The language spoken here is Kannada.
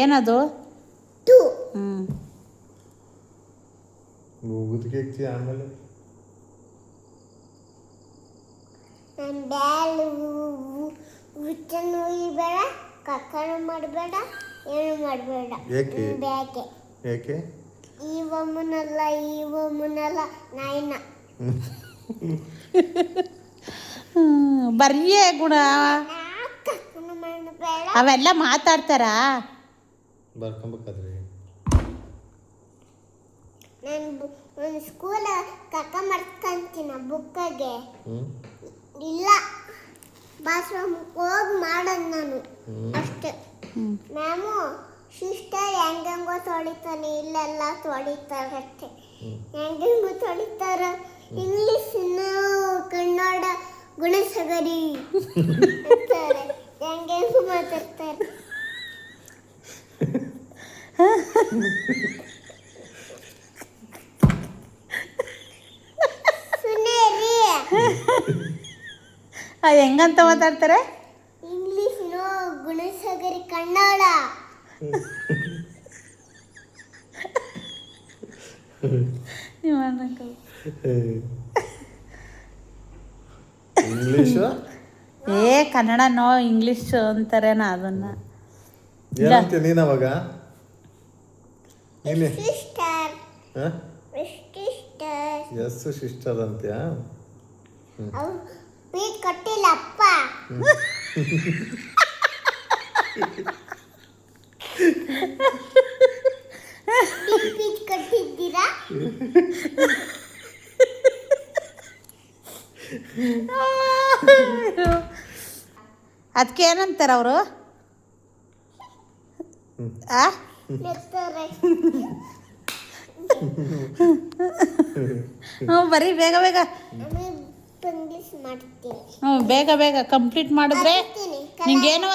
ಏನದು? ಆಮೇಲೆ. ಬ್ಯಾಲು ಹುಚ್ಚನ್ನು ಮಾಡಬೇಡ ಏನು ಮಾಡಬೇಡ ಏಕೆ? ಬ್ಯಾಗೆ ಯಾಕೆ ಈ ಒಮ್ಮನಲ್ಲ ಈ ಒಮ್ಮನಲ್ಲ ನಾಯಿನ. ಬರ್ರಿಯೇ ಗುಣ. ಅವೆಲ್ಲ ಮಾತಾಡ್ತಾರಾ? ಬರ್ಕೊಬೇಕಾದ್ರೆ? ನಾನು ಒಂದು ಸ್ಕೂಲ ಕಕ್ಕ ಮಾಡ್ಕೊಂತೀನಿ ಬುಕ್ಕಗೆ. ಇಲ್ಲ. ಬಾತ್ರೂಮ್ ಹೋಗಿ ಮಾಡೋದು ನಾನು. ಅಷ್ಟೇ. ಮ್ಯಾಮು ಸಿಸ್ಟರ್ ಹೆಂಗೆಂಗೋ ತೊಳಿತಾನೆ ಇಲ್ಲೆಲ್ಲ ತೊಳಿತಾರೆ ಅಷ್ಟೇ. ಹೆಂಗೆಂಗೋ ತೊಳಿತಾರ ಇಂಗ್ಲಿಷ್ ಕನ್ನಡ ಗುಣಸಗರಿ ಅಂತಾರೆ. ಹೆಂಗೆಂಗೋ ಮಾತಾಡ್ತಾರೆ. ಅದು ಹೆಂಗಂತ ಮಾತಾಡ್ತಾರೆ? ಇಂಗ್ಲಿಷ್ ನೋ ಗುಣಸಾಗರಿ ಕನ್ನಡ. ನೀವು ಅನ್ನಕ್ಕೆ ಇಂಗ್ಲೀಷು ಏ ಕನ್ನಡ ನೋ ಇಂಗ್ಲಿಷ್ ಅಂತಾರೇನ ಅದನ್ನ? ಏನಂತೀಯ ನೀನು ಅವಾಗ? ನೀನೆ ಸಿಸ್ಟರ್. ಹಾಂ? ಸಿಸ್ಟರ್. ಯಸ್ಸು ಸಿಸ್ಟರ್ ಅಂತ್ಯಾ? ಅವು ಫೀಸ್ ಕಟ್ಟಿಲ್ಲ ಅಪ್ಪ. ಫೀಸ್ ಕಟ್ಟಿದ್ದೀರಾ? ಅದಕ್ಕೆ ಏನಂತಾರೆ ಅವರು? ಆ? ಹ್ಞೂ ಬರೀ ಬೇಗ ಬೇಗ. ಹ್ಞೂ ಬೇಗ ಬೇಗ ಕಂಪ್ಲೀಟ್ ಮಾಡಿದ್ರೆ ನಿಂಗೇನೋ